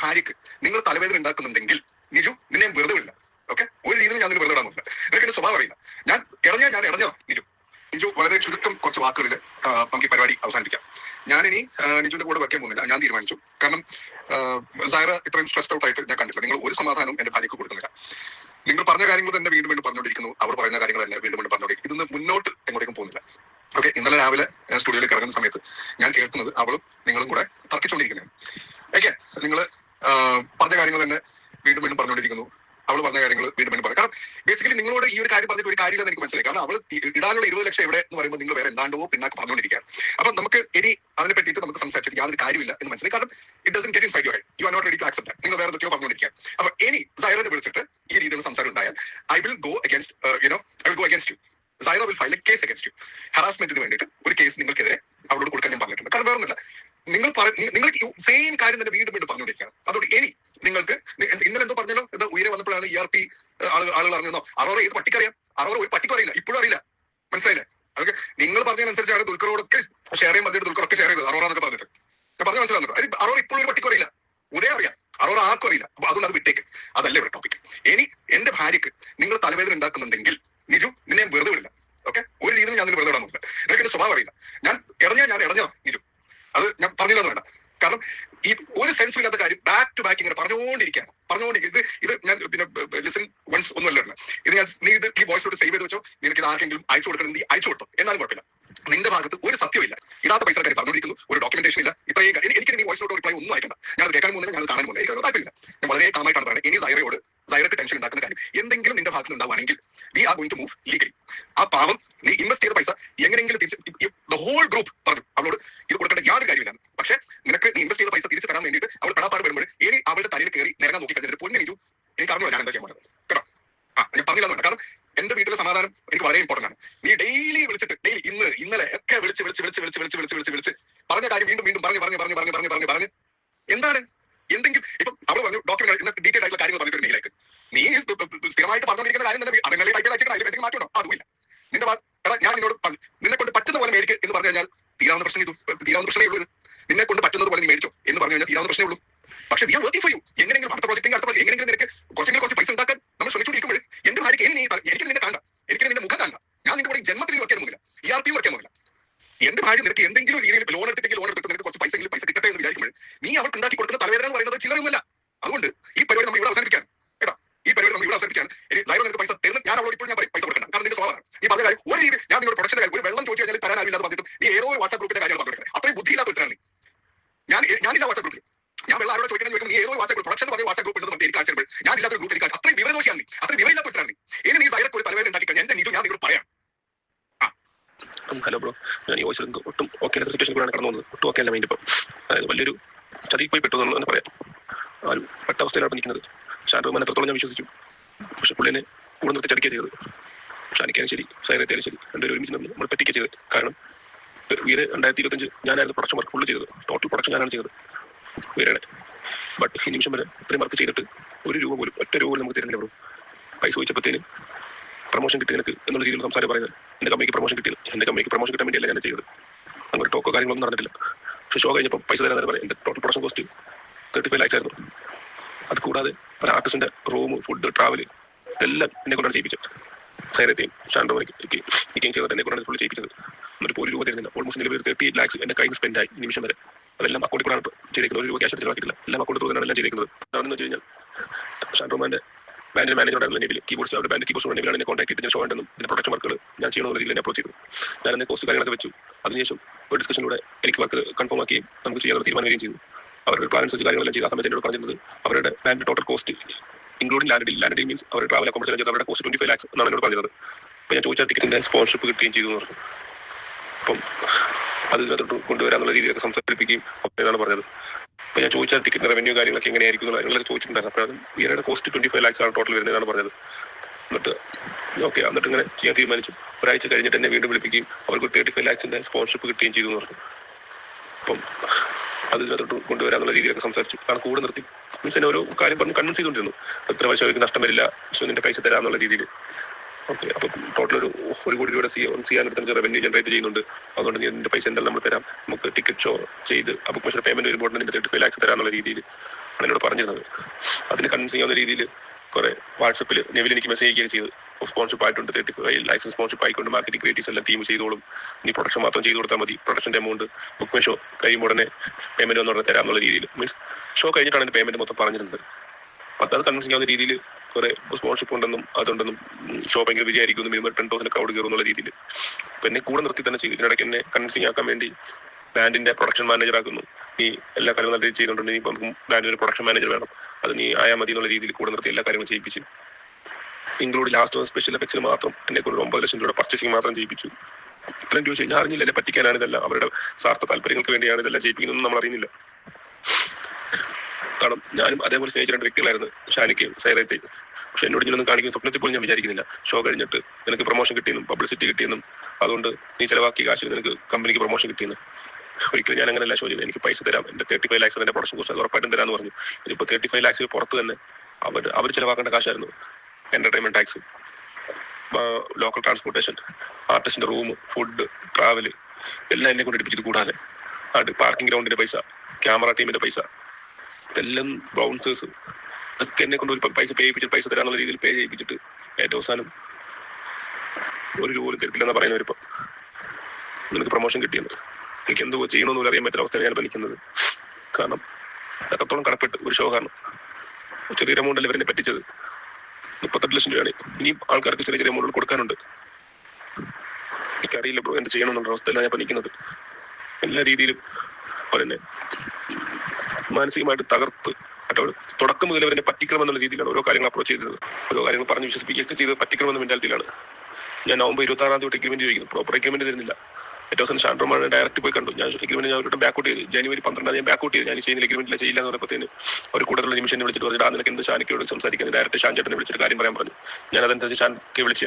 ഭാര്യക്ക് നിങ്ങൾ തലവേദന ഉണ്ടാക്കുന്നുണ്ടെങ്കിൽ നിജു നിന്നെ വെറുതെ വിടില്ല. ഓക്കെ ഒരു രീതിയിൽ ഞാൻ നിന്നെ വെറുതെ വിടാൻ നോക്കില്ല എന്റെ സ്വഭാവം അറിയില്ല. ഞാൻ ഇടഞ്ഞ ഞാൻ ഇറങ്ങിയതാ നിജു. നിജു വളരെ ചുരുക്കം കുറച്ച് വാക്കുകളിൽ നമുക്ക് ഈ പരിപാടി അവസാനിപ്പിക്കാം. ഞാൻ ഇനി നിജുവിന്റെ കൂടെ വയ്ക്കാൻ പോകുന്നില്ല. ഞാൻ തീരുമാനിച്ചു. കാരണം സാറ ഇത്രയും സ്ട്രെസ് ഔട്ട് ആയിട്ട് ഞാൻ കണ്ടില്ല നിങ്ങൾ ഒരു സമാധാനവും എന്റെ ഭാര്യക്ക് കൊടുക്കുന്നില്ല. നിങ്ങൾ പറഞ്ഞ കാര്യങ്ങൾ തന്നെ വീണ്ടും വീണ്ടും പറഞ്ഞുകൊണ്ടിരിക്കുന്നു. അവർ പറയുന്ന കാര്യങ്ങൾ തന്നെ വീണ്ടും വീണ്ടും പറഞ്ഞുകൊണ്ടിരിക്കും ഇതൊന്ന് മുന്നോട്ട് എങ്ങോട്ടേക്കും പോകുന്നില്ല. ഓക്കെ ഇന്നലെ രാവിലെ സ്റ്റുഡിയോയിൽ കിടക്കുന്ന സമയത്ത് ഞാൻ കേൾക്കുന്നത് അവളും നിങ്ങളും കൂടെ തർക്കിച്ചുകൊണ്ടിരിക്കുന്നതാണ്. ഓക്കെ നിങ്ങൾ പറഞ്ഞ കാര്യങ്ങൾ തന്നെ വീണ്ടും വീണ്ടും പറഞ്ഞുകൊണ്ടിരിക്കുന്നു. അവൾ പറഞ്ഞ കാര്യങ്ങൾ വീണ്ടും വീണ്ടും പറയും. കാരണം ബേസിക്കലി നിങ്ങളോട് ഈ ഒരു കാര്യം പറഞ്ഞിട്ട് ഒരു കാര്യമില്ലെന്ന് എനിക്ക് മനസ്സിലായി. കാരണം അവൾ ഇടാനുള്ള ഇരുപത് ലക്ഷം എവിടെ എന്ന് പറയുമ്പോൾ നിങ്ങൾ വേറെ എന്താണ്ടോ പിന്നാക്ക് പറഞ്ഞുകൊണ്ടിരിക്കുകയാണ്. അപ്പൊ നമുക്ക് ഇനി അതിനെ പറ്റിയിട്ട് നമുക്ക് സംസാരിച്ചിട്ട് യാതൊരു കാര്യമില്ല എന്ന് മനസ്സിലായി. കാരണം it doesn't get side you you are not ready to accept നിങ്ങൾ വേറെ എന്തൊക്കെയോ പറഞ്ഞുകൊണ്ടിരിക്കുക അപ്പൊ ഇനി സൈറനെ വിളിച്ചിട്ട് ഈ രീതിയിൽ സംസാരം ഉണ്ടായാൽ I will go against you know I will go against you സൈറോ will file a case against you ഹറാസ്മെന്റിന് വേണ്ടിയിട്ട് ഒരു കേസ് നിങ്ങൾക്കെതിരെ അവരോട് കൊടുക്കാൻ ഞാൻ പറഞ്ഞിട്ടുണ്ട്. കാരണം വേറൊന്നുമില്ല. നിങ്ങൾ നിങ്ങൾ സെയിം കാര്യം തന്നെ വീണ്ടും വീണ്ടും പറഞ്ഞുകൊണ്ടിരിക്കുകയാണ്. അതുകൊണ്ട് ഇനി നിങ്ങൾക്ക് ഇന്നലെ എന്തോ പറഞ്ഞല്ലോ? എന്താ ഉയരെ വന്നപ്പോഴാണ് ഇ ആർ പി ആളുകൾ അറിഞ്ഞോ അറോറ ഏത് പട്ടിക്കറിയാം അറോറ ഒരു പട്ടിക്കും അറിയില്ല. ഇപ്പോഴും അറിയില്ല. മനസ്സിലായില്ലേ? അതൊക്കെ നിങ്ങൾ പറഞ്ഞതിനനുസരിച്ചാണ് ദുൽഖറോടൊക്കെ ഷെയർ ചെയ്യാൻ പറഞ്ഞിട്ട് ദുൽഖറൊക്കെ ഷെയർ ചെയ്തത്. അറോറ എന്നൊക്കെ പറഞ്ഞിട്ട്. ഞാൻ പറഞ്ഞു മനസ്സിലാകുന്നുണ്ടോ അറോറ ഇപ്പോഴും ഒരു പട്ടിക്കും അറിയില്ല. ഉദയം അറിയാം. അറോറ ആർക്കും അറിയില്ല. അപ്പൊ അതുകൊണ്ട് അത് വിട്ടേക്ക്. അതല്ല ഇവിടെ ടോപ്പിക് ഇനി എന്റെ ഭാര്യക്ക് നിങ്ങൾ തലവേദന ഉണ്ടാക്കുന്നുണ്ടെങ്കിൽ നിജു നിന്നെ വെറുതെ വിടില്ല. ഓക്കെ ഒരു രീതിയിൽ ഞാൻ നിന്നെ വെറുതെ വിടാൻ നോക്കില്ല. നിനക്ക് എന്റെ സ്വഭാവം അറിയില്ല. ഞാൻ ഇറങ്ങിയാ ഞാൻ ഇടഞ്ഞതാണ് നിജു. അത് ഞാൻ പറഞ്ഞില്ലെന്ന് വേണ്ട കാരണം ഈ ഒരു സെൻസ് ഇല്ലാത്ത കാര്യം ബാക്ക് ടു ബാക്ക് ഇങ്ങനെ പറഞ്ഞുകൊണ്ടിരിക്കുകയാണ്. പറഞ്ഞുകൊണ്ടിരിക്കും ഇത് ഇത് ഞാൻ പിന്നെ ലിസൺ വൺസ് ഒന്നുമല്ല. ഇത് ഞാൻ നീ ഇത് ഈ വോയിസ് സേവ് ചെയ്ത് വെച്ചോ. നിനക്ക് ഇത് ആർക്കെങ്കിലും അയച്ചു കൊടുക്കണം നീ അയച്ചു കൊടുത്തോ. എന്നാലും കുഴപ്പമില്ല. നിന്റെ ഭാഗത്ത് ഒരു സത്യമില്ല ഇടാത്ത പൈസ കാര്യം പറഞ്ഞുകൊണ്ടിരിക്കുന്നു. ഒരു ഡോക്യുമെന്റേഷൻ ഇല്ല. ഇത്രയും എനിക്ക് നീ വോയിസ് നോട്ട് റിപ്ലൈ ഒന്നും അയക്കണ്ട. ഞാൻ അത് കേൾക്കാൻ പോകുന്നത് ഞാൻ കാണാൻ പോകുന്നത് എനിക്ക് താല്പര്യമില്ല. ഞാൻ വളരെ കാമായിട്ടാണ് പറയുന്നത് ഇനി സൈറയോട് സൈറക്ക് ടെൻഷൻ ഉണ്ടാക്കുന്ന കാര്യം. എന്തെങ്കിലും നിന്റെ ഭാഗത്ത് ഉണ്ടാവുകയാണെങ്കിൽ we are going to move legally ആ പാവം നീ ഇൻവെസ്റ്റ് ചെയ്ത പൈസ എങ്ങനെയെങ്കിലും തിരിച്ച് ദ ഹോൾ ഗ്രൂപ്പ് പറഞ്ഞു അവളോട് ഇത് കൊടുക്കേണ്ട യാതൊരു കാര്യമില്ല പക്ഷേ നിനക്ക് നീ ഇൻവെസ്റ്റ് ചെയ്ത പൈസ തിരിച്ചു തരാൻ വേണ്ടിയിട്ട് അവൾ പെടാപ്പാട് വരുമ്പോൾ ഇനി അവളുടെ തലയിൽ കയറി നിരങ്ങാൻ നോക്കി കഴിഞ്ഞിട്ട് പൊന്നു അറിഞ്ഞോ ഞാൻ എന്താ ചെയ്യാൻ പോകുന്നത് കേട്ടോ. ആ ഞാൻ പറഞ്ഞില്ല കാരണം എന്റെ വീട്ടിലെ സമാധാനം എനിക്ക് വളരെ ഇമ്പോർട്ടന്റ് ആണ്. നീ ഡെയിലി വിളിച്ചിട്ട് ഡെയിലി ഇന്ന് ഇന്നലെ ഒക്കെ വിളിച്ച് വിളിച്ച് വിളിച്ച് വിളിച്ച് വിളിച്ച് വിളിച്ച് വിളിച്ച് വിളിച്ച് പറഞ്ഞ കാര്യം വീണ്ടും വീണ്ടും പറഞ്ഞു പറഞ്ഞു പറഞ്ഞു പറഞ്ഞു പറഞ്ഞു പറഞ്ഞു പറഞ്ഞു. എന്താണ്? എന്തെങ്കിലും ഇപ്പം അവൾ പറഞ്ഞു ഡോക്യുമെന്റ് ഡീറ്റെയിൽ ആയിട്ടുള്ള കാര്യങ്ങൾ പറഞ്ഞിട്ട് നീ സ്ഥിരമായിട്ട് പറഞ്ഞുകൊണ്ടിരിക്കുന്ന കാര്യം തന്നെ അതിനെ ടൈപ്പ് അതിൽ എന്തെങ്കിലും മാറ്റമുണ്ടോ? അതുമില്ല. നിന്റെ ഞാൻ നിന്നോട് നിന്നെ കൊണ്ട് പറ്റുന്ന പോലെ മേടിക്കുക എന്ന് പറഞ്ഞു കഴിഞ്ഞാൽ തീരാവുന്ന പ്രശ്നം ഇത് തീരാവുന്ന പ്രശ്നമേ ഉള്ളൂ നിന്നെ കൊണ്ട് പറ്റുന്നത് പോലെ നീ മേടിച്ചോ എന്ന് പറഞ്ഞു കഴിഞ്ഞാൽ തീരാവുന്ന പ്രശ്നമേ ഉള്ളൂ. പക്ഷേ we are working for you എങ്ങനെയെങ്കിലും അടുത്ത പ്രോജക്റ്റിംഗ് അടുത്ത project എങ്ങനെയെങ്കിലും നിനക്ക് കുറച്ചെങ്കിലും കുറച്ച് പൈസ ഉണ്ടാക്കാൻ നമ്മൾ ശ്രമിച്ചുകൊണ്ടിരിക്കുമ്പോൾ എന്റെ ഭാര്യയ്ക്ക് ഇനി നീ പറ- എനിക്ക് നിന്നെ കാണണ്ട എനിക്ക് നിന്റെ മുഖം കാണണ്ട ഞാൻ നിന്റെ കൂടെ ഈ ജന്മത്തിൽ വർക്ക് ചെയ്യാൻ പോകുന്നില്ല ഇ ആർ പി വർക്ക് ചെയ്യാൻ പോകുന്നില്ല എന്റെ ഭാര്യ നിനക്ക് എന്തെങ്കിലും രീതിയിൽ ലോൺ എടുത്തിട്ട് ലോൺ എടുത്തിട്ട് നിനക്ക് കുറച്ച് പൈസ പൈസ കിട്ടട്ടെ എന്ന് വിചാരിക്കുമ്പോൾ നീ അവർക്ക് ഉണ്ടാക്കി കൊടുക്കുന്ന തലവേദന എന്ന് പറയുന്നത് ചില്ലറയൊന്നുമല്ല അതുകൊണ്ട് ഈ പരിപാടി നമ്മൾ ഇവിടെ അവസാനിപ്പിക്കാൻ കേട്ടോ? ഈ പരിപാടി നമ്മൾ ഇവിടെ അവസാനിപ്പിക്കാൻ ഇനി ലൈവ് നിനക്ക് പൈസ തരുന്ന ഞാൻ അവളോട് ഇപ്പോൾ ഞാൻ പൈസ കൊടുക്കണം കാരണം നിന്റെ സ്വഭാവം ഈ പറഞ്ഞ കാര്യം ഒരു രീതി ഞാൻ നിങ്ങളുടെ പ്രൊഡക്ഷൻ കാര്യം ഒരു വെള്ളം ചോദിച്ചു കഴിഞ്ഞാൽ തരാനാവില്ല എന്ന് പറഞ്ഞിട്ട് നീ ഏതോ ഒരു വാട്സാപ്പ് ഗ്രൂപ്പിന്റെ കാര്യങ്ങൾ പറഞ്ഞു അത്രയും ബുദ്ധിയില്ലാത്ത ഒരുത്തരാണ്. ഞാൻ ഞാനില്ല വാട്സാപ്പ് ഗ്രൂപ്പിൽ ഞാൻ വെള്ളം ആരോട് ചോദിക്കണം ചോദിക്കും നീ ഏതോ വാട്സാപ്പ് ഗ്രൂപ്പ് പ്രൊഡക്ഷൻ പറഞ്ഞ വാട്സാപ്പ് ഗ്രൂപ്പ് ഉണ്ടെന്ന് എനിക്ക് കാണിച്ചപ്പോൾ ഞാൻ ഇല്ലാത്ത ഗ്രൂപ്പ് എനിക്ക്. അത്രയും വിവരദോഷിയാണ് അത്രയും വിവരമില്ലാത്ത ഒരുത്തരാണ് ഇനി നീ ഒരു തലവേദന ഉണ്ടാക്കി കഴിഞ്ഞാൽ എന്റെ നീതു ഞാൻ നിങ്ങളോട് പറയാം. ഹലോ ബ്രോ ഞാൻ ഈ വോയിസ് ഒട്ടും ഓക്കെ സിറ്റുവേഷൻ കൂടെയാണ് കടന്നു പോകുന്നത്. ഒട്ടും ഓക്കെ അല്ല മൈൻഡ് ഇപ്പം. അതായത് വലിയൊരു ചതിയിൽ പോയി പെട്ടു എന്ന് പറയാം. ആ ഒരു പെട്ട അവസ്ഥയിലാണ് നിൽക്കുന്നത്. ഷാൻഡ്രോമാൻ എത്രത്തോളം ഞാൻ വിശ്വസിച്ചു. പക്ഷെ പുള്ളിനെ കൂടെ നിർത്തി ചതിക്കുക ചെയ്തത്. ഷാനിക്കാനും ശരി സൈനത്തേനും ശരി രണ്ടുപേരും ഒരുമിച്ച് നമ്മൾ നമ്മൾ പറ്റിക്കുക ചെയ്തത്. കാരണം വീര് രണ്ടായിരത്തി ഇരുപത്തഞ്ച് ഞാനായിരുന്നു പ്രൊഡക്ഷൻ വർക്ക് ഫുള്ള് ചെയ്തത്. ടോട്ടൽ പ്രൊഡക്ഷൻ ഞാനാണ് ചെയ്തത്. വീരയുടെ ബട്ട് ഈ നിമിഷം വരെ ഇത്രയും വർക്ക് ചെയ്തിട്ട് ഒരു രൂപ പോലും ഒറ്റ രൂപ പോലും നമുക്ക് തരുന്നില്ല ബ്രോ പൈസ ചോദിച്ചപ്പോഴത്തേന് പ്രൊമോഷൻ കിട്ടി നിനക്ക് എന്നുള്ള രീതിയിൽ സംസാരം പറയുന്നത് എന്റെ കമ്പനിക്ക് പ്രൊമോഷൻ കിട്ടിയത്. എന്റെ കമ്പനിക്ക് പ്രൊമോഷൻ കിട്ടാൻ വേണ്ടിയല്ല ഞാൻ ചെയ്തത്. അങ്ങനെ ടോക്കോ കാര്യങ്ങളൊന്നും നടന്നിട്ടില്ല. പക്ഷെ ഷോ കഴിഞ്ഞപ്പോൾ പൈസ തരാൻ പറയാം എന്റെ total production cost thirty five lakhs ആയിരുന്നു. അത് കൂടാതെ ഒരു ആർട്ടിസ്റ്റിന്റെ റൂം ഫുഡ് ട്രാവൽ ഇതെല്ലാം എന്നെ കൊണ്ടാണ് ചെയ്യിപ്പിച്ചത്. സൈനത്തെയും ഷാൻഡോയ്ക്ക് ഇരിക്കുകയും ചെയ്തത് എന്നെ കൊണ്ടാണ് ഫുൾ ചെയ്യിപ്പിച്ചത്. എന്നിട്ട് പോലും ഒരു രൂപ തരുന്നില്ല. ഓൾമോസ്റ്റ് നിലവിൽ തേർട്ടി ലാക്സ് എന്റെ കയ്യിൽ സ്പെൻഡ് ആയി നിമിഷം വരെ. അതെല്ലാം അക്കൗണ്ടിൽ കൂടാണ് ചെയ്തിരിക്കുന്നത് ഒരു രൂപ ക്യാഷ് ചെലവാക്കിയിട്ടില്ല. എല്ലാം അക്കൗണ്ടിൽ തന്നെയാണ് എല്ലാം ചെയ്തിരിക്കുന്നത് അതാണെന്ന് വെച്ച് കഴിഞ്ഞാൽ ഷാൻഡോമാന്റെ ബാൻഡിന്റെ മാനേജറായിരുന്നു നെബിൽ കീബോർഡ്സ് അവരുടെ ബാൻഡ് കീബോർഡ്സ് നെബിലാണ് എന്നെ കോൺടാക്ട് ചെയ്തിട്ട് ഷോ ഉണ്ടെന്നും ഇതിന്റെ പ്രൊഡക്ഷൻ വർക്കുകൾ ഞാൻ ചെയ്യണമെന്ന രീതിയിൽ എന്നെ അപ്രോച്ച് ചെയ്തു. ഞാൻ എന്നെ കോസ്റ്റ് കാര്യങ്ങളൊക്കെ വെച്ചു. അതിനുശേഷം ഒരു ഡിസ്കഷനിലൂടെ എനിക്ക് വർക്ക് കൺഫേം ആക്കി നമുക്ക് ചെയ്യാൻ തീരുമാനിക്കുകയും ചെയ്തു. അവരുടെ പ്ലാൻ അനുസരിച്ച് കാര്യങ്ങളെല്ലാം ചെയ്ത. ആ സമയത്ത് എന്നോട് പറഞ്ഞിരുന്നത് അവരുടെ band total cost including land land deal means അവരുടെ ട്രാവൽ അക്കോമഡേഷൻ ചെയ്ത്. അവരുടെ കോസ്റ്റ് ട്വന്റി ഫൈവ് ലാക്സ് എന്നാണ് എന്നോട് പറഞ്ഞത് അപ്പോൾ ഞാൻ ചോദിച്ച ടിക്കറ്റിന്റെ സ്പോൺസർഷിപ്പ് കിട്ടുകയും ചെയ്തു എന്ന് പറഞ്ഞു. അപ്പം അത് ഇതിനകത്തോട്ട് കൊണ്ടുവരാന്നുള്ള രീതിയിലൊക്കെ സംസാരിപ്പിക്കുകയും എന്നാണ് പറഞ്ഞത്. അപ്പോൾ ഞാൻ ചോദിച്ചാൽ ടിക്കറ്റ് റവന്യൂ കാര്യങ്ങളൊക്കെ എങ്ങനെയായിരിക്കും എന്നുള്ള ചോദിച്ചിട്ടുണ്ടായിരുന്നു. അപ്പോൾ അത് ഇവരുടെ കോസ്റ്റ് ട്വന്റി ഫൈവ് ലാക്സ് ആണ് ടോട്ടൽ വരുന്നതാണ് പറഞ്ഞത്. എന്നിട്ട് ഓക്കെ എന്നിട്ട് ഇങ്ങനെ ചെയ്യാൻ തീരുമാനിച്ചു. ഒരാഴ്ച കഴിഞ്ഞിട്ട് എന്നെ വീണ്ടും വിളിപ്പിക്കുകയും അവർക്ക് തേർട്ടി ഫൈവ് ലാക്സിന്റെ സ്പോൺസർഷിപ്പ് കിട്ടുകയും ചെയ്തു എന്ന് പറഞ്ഞു. അപ്പം അത് ഇതിനകത്തോട്ട് കൊണ്ടുവരാന്നുള്ള രീതിയിലൊക്കെ സംസാരിച്ചു. കാരണം കൂടെ നിർത്തി. മീൻസ് എന്നെ ഓരോ കാര്യം പറഞ്ഞ് കൺവിൻസ് ചെയ്തുകൊണ്ടിരുന്നു. എത്ര വർഷം അവർക്ക് നഷ്ടം വരില്ല പക്ഷെ നിന്റെ പൈസ തരാന്നുള്ള രീതിയിൽ ഓക്കെ അപ്പോൾ ടോട്ടൽ ഒരു ഒരു കോടി രൂപയുടെ സി ചെയ്യാൻ എടുത്ത റവന്യൂ ജനറേറ്റ് ചെയ്യുന്നുണ്ട്. അതുകൊണ്ട് നീ നിന്റെ പൈസ എന്തായാലും നമ്മൾ തരാം. നമുക്ക് ടിക്കറ്റ് ഷോ ചെയ്ത് ബുക്ക് മെഷീൻ പേയ്മെന്റ് വരുമ്പോൾ നിന്റെ തേർട്ടി ഫൈവ് ലാക്സ് തരാനുള്ള രീതിയിൽ ആണ് എന്നോട് പറഞ്ഞിരുന്നത്. അതിന് കൺവിൻസ് ചെയ്യാവുന്ന രീതിയിൽ കുറെ വാട്സപ്പിൽ നെവിൽ എനിക്ക് മെസ്സേജ് ചെയ്യുകയും ചെയ്ത് സ്പോൺഷിപ്പ് ആയിട്ടുണ്ട് തേർട്ടി ഫൈവ് ലൈസൻസ് സ്പോൺഷിപ്പ് ആയിക്കൊണ്ട് മാർക്കറ്റിംഗ് ക്രിയേറ്റീവ്സ് എല്ലാം ടീം ചെയ്തോളും. നീ പ്രൊഡക്ഷൻ മാത്രം ചെയ്ത് കൊടുത്താൽ മതി. പ്രൊഡക്ഷന്റെ എമൗണ്ട് ബുക്ക് ഷോ കഴിയുമ്പോൾ ഉടനെ പേയ്മെന്റ് വന്നുടനെ തരാമെന്നുള്ള രീതിയിൽ മീൻസ് ഷോ കഴിഞ്ഞിട്ടാണ് എന്റെ പേയ്മെന്റ് മൊത്തം പറഞ്ഞിരുന്നത്. അപ്പം അത് രീതിയിൽ കുറെ സ്പോൺഷിപ്പ് ഉണ്ടെന്നും അതുണ്ടെന്നും ഷോ ഭയങ്കര വിചാരിക്കുന്നു മിനിമം ടെൻ തൗസൻഡ് ക്രൗഡ് കയറും എന്നുള്ള രീതിയിൽ. അപ്പൊ എന്നെ കൂടെ നിർത്തി തന്നെ ചെയ്തു ഇതിനിടയ്ക്ക് എന്നെ കൺവിൻസിങ് ആക്കാൻ വേണ്ടി ബാൻഡിന്റെ പ്രൊഡക്ഷൻ മാനേജർ ആക്കുന്നു. നീ എല്ലാ കാര്യങ്ങളും നല്ല രീതിയിൽ ചെയ്തുകൊണ്ട് നീ ഇപ്പം ബാൻഡിന് ഒരു പ്രൊഡക്ഷൻ മാനേജർ വേണം. അത് നീ ആയാൽ മതി എന്നുള്ള രീതിയിൽ കൂടെ നിർത്തി എല്ലാ കാര്യങ്ങളും ചെയ്യിപ്പിച്ചു. ഇൻക്ലൂഡ് ലാസ്റ്റ് സ്പെഷ്യൽ എഫക്ട്സിന് മാത്രം എന്നെ കൂടെ ഒമ്പത് ലക്ഷം രൂപയുടെ പർച്ചേസിംഗ് മാത്രം ചെയ്യിപ്പിച്ചു. ഇത്രയും ചോദിച്ചു ഞാൻ അറിഞ്ഞില്ല എന്നെ പറ്റിക്കാനാണ് ഇതെല്ലാം. അവരുടെ സ്വാർത്ഥ താല്പര്യങ്ങൾക്ക് വേണ്ടിയാണ് ഇതെല്ലാം ചെയ്യിപ്പിക്കുന്നതെന്ന് നമ്മൾ അറിയുന്നില്ല. കാരണം ഞാനും അതേപോലെ സ്നേഹിച്ച രണ്ട് വ്യക്തികളായിരുന്നു ഷാനിക്കയും സൈറത്തെയും പക്ഷെ എന്നോട് ഇങ്ങനൊന്നും കാണിക്കുന്ന സ്വപ്നത്തിൽ പോലും ഞാൻ വിചാരിക്കുന്നില്ല. ഷോ കഴിഞ്ഞിട്ട് നിനക്ക് പ്രൊമോഷൻ കിട്ടിയെന്നും പബ്ലിസിറ്റി കിട്ടിയെന്നും. അതുകൊണ്ട് നീ ചിലവാക്കിയ കാശ് നിനക്ക് കമ്പനിക്ക് പ്രൊമോഷൻ കിട്ടിയെന്ന്. ഒരിക്കലും ഞാൻ അങ്ങനെയല്ല ചോദിക്കുന്നത് എനിക്ക് പൈസ തരാം. എന്റെ തേർട്ടി ഫൈവ് ലാക്സ് എന്റെ പ്രൊഡക്ഷൻ കോസ്റ്റ് ഉറപ്പായിട്ടും തരാമെന്ന് പറഞ്ഞു. ഇനിയിപ്പോൾ തേർട്ടി ഫൈവ് ലാക്സ് പുറത്ത് തന്നെ അവർ അവർ ചിലവാക്കേണ്ട കാശായിരുന്നു എന്റർടൈൻമെന്റ് ടാക്സ് ലോക്കൽ ട്രാൻസ്പോർട്ടേഷൻ ആർട്ടിസ്റ്റിന്റെ റൂം ഫുഡ് ട്രാവൽ എല്ലാം എന്നെ കൊണ്ട് എടുപ്പിച്ചത് കൂടാതെ. പാർക്കിംഗ് ഗ്രൗണ്ടിന്റെ പൈസ ക്യാമറ ടീമിന്റെ പൈസ ഇതെല്ലാം ബൗൺസേഴ്സ് ഇതൊക്കെ എന്നെ കൊണ്ട് ഒരു പൈസ പേ ചെയ്യിപ്പിച്ചിട്ട് പൈസ തരാന്നുള്ള രീതിയിൽ പേ ചെയ്യിപ്പിച്ചിട്ട് ഏറ്റവും അവസാനം ഒരു പോലും തരത്തില്ലെന്ന് പറയുന്നവരിപ്പം നിനക്ക് പ്രൊമോഷൻ കിട്ടിയെന്ന്. എനിക്ക് എന്തോ ചെയ്യണമെന്ന് അറിയാൻ പറ്റുന്ന അവസ്ഥയാണ് ഞാൻ നിൽക്കുന്നത്. കാരണം എത്രത്തോളം കടപ്പെട്ട് ഒരു ഷോ കാരണം. ചെറിയൊരു എമൗണ്ട് അല്ലേ പറ്റിച്ചത്? മുപ്പത്തെട്ട് ലക്ഷം രൂപയാണ്. ഇനിയും ആൾക്കാർക്ക് ചെറിയ ചെറിയ എമൗണ്ടുകൾ കൊടുക്കാനുണ്ട്. എനിക്കറിയില്ല ബ്രോ എന്ത് ചെയ്യണമെന്നുള്ള അവസ്ഥയിലാണ് ഞാൻ പഠിക്കുന്നത് എല്ലാ രീതിയിലും അവരെന്നെ മാനസികമായിട്ട് തകർത്ത് തുടക്കം മുതൽ അവരെ പറ്റിക്കണമെന്നുള്ള രീതിയിലാണ് ഓരോ കാര്യങ്ങൾ അപ്രോച്ച് ചെയ്തത് ഓരോ കാര്യങ്ങൾ പറഞ്ഞ് വിശ്വസിപ്പിക്കുകയൊക്കെ ചെയ്ത് പറ്റിക്കണമെന്ന മെന്റാലിറ്റിയിലാണ് ഞാൻ നവംബർ ഇരുപത്തി ആറാം തീയതി എഗ്രിമെന്റ് ചോദിക്കുന്നു പ്രോപ്പർ എഗ്രിമെന്റ് തരുന്നില്ല ഏറ്റവും അവസാനം ഡയറക്റ്റ് പോയി കണ്ടു. ഞാൻ എഗ്രിമെന്റ് ഞാൻ അവരുടെ ബാക്കൗട്ട് ചെയ്തു. ജനുവരി പന്ത്രണ്ടാം ഞാൻ ബാക്കൗട്ട് ചെയ്തു. ഞാൻ ചെയ്യുന്ന എഗ്രിമെന്റിൽ ചെയ്യില്ല എന്ന് പറഞ്ഞപ്പോഴത്തേന് ഒരു കൂടുതലുള്ള നിമിഷം വിളിച്ചിട്ട് പറഞ്ഞു "ആ, നിനക്ക് എന്ത് ഷാനിക്കയോട് സംസാരിക്കാൻ ഡയറക്റ്റ് ഷാൻ ചേട്ടനെ വിളിച്ചിട്ട് കാര്യം പറയാൻ പറഞ്ഞു. ഞാൻ അതനുസരിച്ച് ഷാനിക്കെ വിളിച്ചു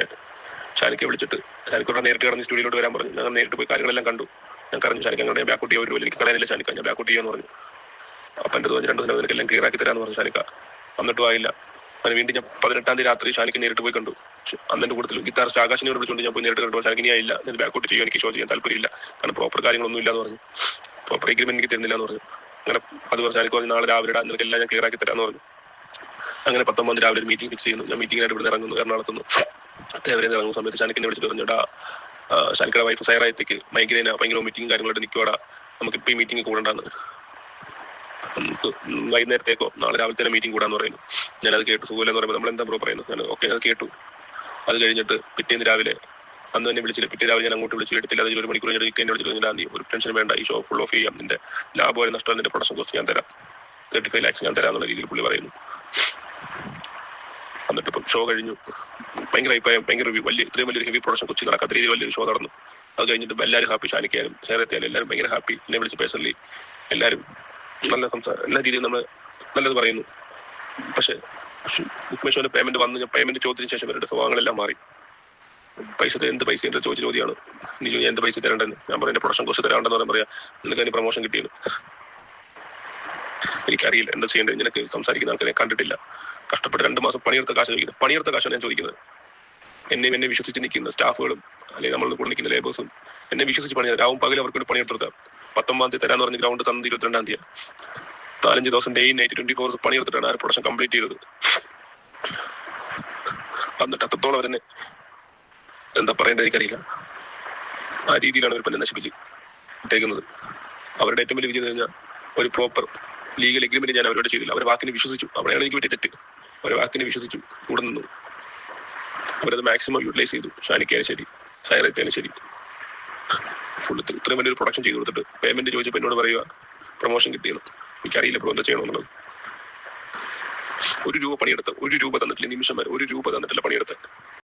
ഷാനിക്കെ വിളിച്ചിട്ട് ഷാനിക്കോടെ നേരിട്ട് കടന്ന് സ്റ്റുഡിയോയിലോട്ട് വരാൻ പറഞ്ഞു. ഞാൻ നേരിട്ട് പോയി കാര്യങ്ങളെല്ലാം കണ്ടു. ഞാൻ പറഞ്ഞു ഷാനിക്ക് അങ്ങനെ ബാക്കൗട്ട് ചെയ്യാൻ ഒരു വലിയ കളയാനില്ല ഷാനിക്ക. ഞാൻ ബാക്കൗട്ട് ചെയ്യാന്ന് പറഞ്ഞു. അപ്പൊ എന്റെ തോന്നി രണ്ടു ദിവസം നിനക്ക് എല്ലാം ക്ലിയർ ആക്കി തരാന്ന് പറഞ്ഞു ഷാനിക്ക. എന്നിട്ടും ആയില്ല. അങ്ങനെ വീണ്ടും ഞാൻ പതിനെട്ടാം തീയതി രാത്രി ഷാനിക്ക് നേരിട്ട് പോയി കണ്ടു. അന്ന് കൂട്ടത്തിൽ ഗിത്താർ ആകാശിനെ വിളിച്ചുകൊണ്ട് ഞാൻ പോയി നേരിട്ട് കണ്ടു. ഷാനിക്ക് ഇനി ആയില്ല. ഞാൻ ബാക്കൗട്ട് ചെയ്യും എനിക്ക് ഷോ ചെയ്യാൻ താല്പര്യമില്ല. കാരണം പ്രോപ്പർ കാര്യങ്ങളൊന്നും ഇല്ലാന്ന് പറഞ്ഞു. പ്രോപ്പർ എഗ്രിമെന്റ് എനിക്ക് തരുന്നില്ല എന്ന് പറഞ്ഞു. അങ്ങനെ അത് പറഞ്ഞു ഷാനിക്ക് പറഞ്ഞു നാളെ രാവിലെ ഇടാം നിനക്ക് എല്ലാം ഞാൻ ക്ലിയർ ആക്കി തരാന്ന് പറഞ്ഞു. അങ്ങനെ പത്തൊമ്പത് രാവിലെ ഒരു മീറ്റിംഗ് ഫിക്സ് ചെയ്യുന്നു. ഞാൻ മീറ്റിംഗിനായിട്ട് ഇവിടെ ഇറങ്ങുന്നു എറണാകുളത്തുനിന്ന്. തേവരെ ഇറങ്ങുന്ന സമയത്ത് ഷാനിക്കിനെ വിളിച്ചിട്ട് പറഞ്ഞു എടാ ഷാനിക്കയുടെ വൈഫ് സൈറായത്തേക്ക് മൈഗ്രൈന ഭയങ്കര മീറ്റിംഗ് കാര്യങ്ങളായിട്ട് നിൽക്കുവാടാ നമുക്ക് ഇപ്പൊ ഈ മീറ്റിംഗ് കൂടണ്ടാന്ന്. വൈകുന്നേരത്തേക്കോ നാളെ രാവിലെ തന്നെ മീറ്റിംഗ് കൂടാന്ന് പറയുന്നു. ഞാനത് കേട്ടു. സുഖമില്ലെന്ന് പറയുമ്പോൾ നമ്മൾ എന്താ ബ്രോ പറയുന്നു? ഞാൻ ഓക്കെ അത് കേട്ടു. അത് കഴിഞ്ഞിട്ട് പിറ്റേന്ന് രാവിലെ അന്ന് തന്നെ വിളിച്ചില്ല. പിറ്റേ രാവിലെ ഞാൻ അങ്ങോട്ട് വിളിച്ചു എടുത്തില്ല. അതിൽ ഒരു മണിക്കൂർ ഞാൻ എനിക്ക് വിളിച്ചു കഴിഞ്ഞാൽ ഞാൻ ഒരു ടെൻഷൻ വേണ്ട. ഈ ഷോ ഫുൾ ഓഫ് ചെയ്യാം. നിന്റെ ലാഭമായ നഷ്ടം നിന്റെ പ്രൊഡക്ഷൻ കോസ്റ്റ് ഞാൻ തരാം. തേർട്ടി ഫൈവ് ലാക്സ് ഞാൻ തരാം എന്നുള്ള രീതിയിൽ പുള്ളി പറയുന്നു. എന്നിട്ട് ഇപ്പം ഷോ കഴിഞ്ഞു. ഭയങ്കര അഭിപ്രായം ഭയങ്കര വലിയ ഇത്രയും വലിയൊരു ഹെവി പ്രൊഡക്ഷൻ കൊച്ചി നടക്കാത്ത രീതിയിൽ വലിയൊരു ഷോ നടന്നു. അത് കഴിഞ്ഞിട്ട് എല്ലാവരും ഹാപ്പി ഷാനിക്കാനും സേറത്തിയാലും എല്ലാവരും ഭയങ്കര ഹാപ്പി എന്നെ വിളിച്ച് പേഴ്സണലി എല്ലാവരും നല്ല സംസാരം എല്ലാ രീതിയിൽ നമ്മൾ നല്ലത് പറയുന്നു. പക്ഷെ ബുക്ക് പേയ്മെന്റ് വന്ന് ഞാൻ പേയ്മെന്റ് ചോദിച്ചതിന് ശേഷം ഇവരുടെ സ്വഭാവങ്ങളെല്ലാം മാറി. പൈസ എന്ത് പൈസ എന്റെ ചോദിച്ച ചോദ്യമാണ്. നീ ഞാൻ എന്ത് പൈസ തരണ്ടെന്ന്? ഞാൻ പറഞ്ഞ പ്രൊഡക്ഷൻ കോസ്റ്റ് തരാണ്ടെന്ന് പറയാൻ പറയാ നിനക്ക് അതിന് പ്രൊമോഷൻ കിട്ടിയത് എനിക്കറിയില്ല എന്താ ചെയ്യേണ്ടത്? നിനക്ക് സംസാരിക്കുന്ന ആൾക്കാരെ കണ്ടിട്ടില്ല. കഷ്ടപ്പെട്ട് രണ്ട് മാസം പണിയെടുത്ത കാശ് ചോദിക്കുന്നത് പണിയെടുത്ത കാശാണ് ഞാൻ ചോദിക്കുന്നത്. എന്നെയും എന്നെ വിശ്വസിച്ച് നിൽക്കുന്ന സ്റ്റാഫുകളും അല്ലെങ്കിൽ നമ്മൾ കൂടെ നിൽക്കുന്ന ലേബേഴ്സും എന്നെ വിശ്വസിച്ച് പണി രാവും പകലും അവർക്ക് വേണ്ടി പണിയെടുത്തത് പത്തൊമ്പതാം തീയതി തരാന്ന് പറഞ്ഞ് ഗ്രൗണ്ട് തന്നത് ഇരുപത്തിരണ്ടാം തീയതി. നാലഞ്ച് ദിവസം ഡേ നൈറ്റ് ട്വന്റി ഫോർ പണിയെടുത്തിട്ടാണ് ആ പ്രൊഡക്ഷൻ കംപ്ലീറ്റ് ചെയ്തത്. എന്നിട്ട് അത്രത്തോളം അവരെന്നെ എന്താ പറയേണ്ടത് എനിക്കറിയില്ല. ആ രീതിയിലാണ് അവർ പല നശിപ്പിച്ച് ഇട്ടേക്കുന്നത്. അവരുടെ ഏറ്റവും വലിയ വിജയം കഴിഞ്ഞാൽ ഒരു പ്രോപ്പർ ലീഗൽ എഗ്രിമെന്റ് ഞാൻ അവരോട് ചെയ്തില്ല. അവരെ വാക്കിനെ വിശ്വസിച്ചു. അവിടെയാണ് എനിക്ക് പറ്റിയ തെറ്റ്. അവരെ വാക്കിന് വിശ്വസിച്ചു. കൂടെ നിന്നു. അവരത് മാക്സിമം യൂട്ടിലൈസ് ചെയ്തു. ഷാനിക്കായാലും ശരി സൈറത്തായാലും ശരി. ഫുൾ ഇത്രയും വലിയൊരു പ്രൊഡക്ഷൻ ചെയ്തു കൊടുത്തിട്ട് പേയ്മെന്റ് ചോദിച്ചപ്പോൾ എന്നോട് പറയുക പ്രൊമോഷൻ കിട്ടിയോ എനിക്കറിയില്ല ഇപ്പോൾ എന്താ ചെയ്യണമെന്നുള്ളത്. ഒരു രൂപ പണിയെടുത്ത് ഒരു രൂപ തന്നിട്ടില്ല നിമിഷം വരെ ഒരു രൂപ തന്നിട്ടില്ല പണിയെടുത്ത്.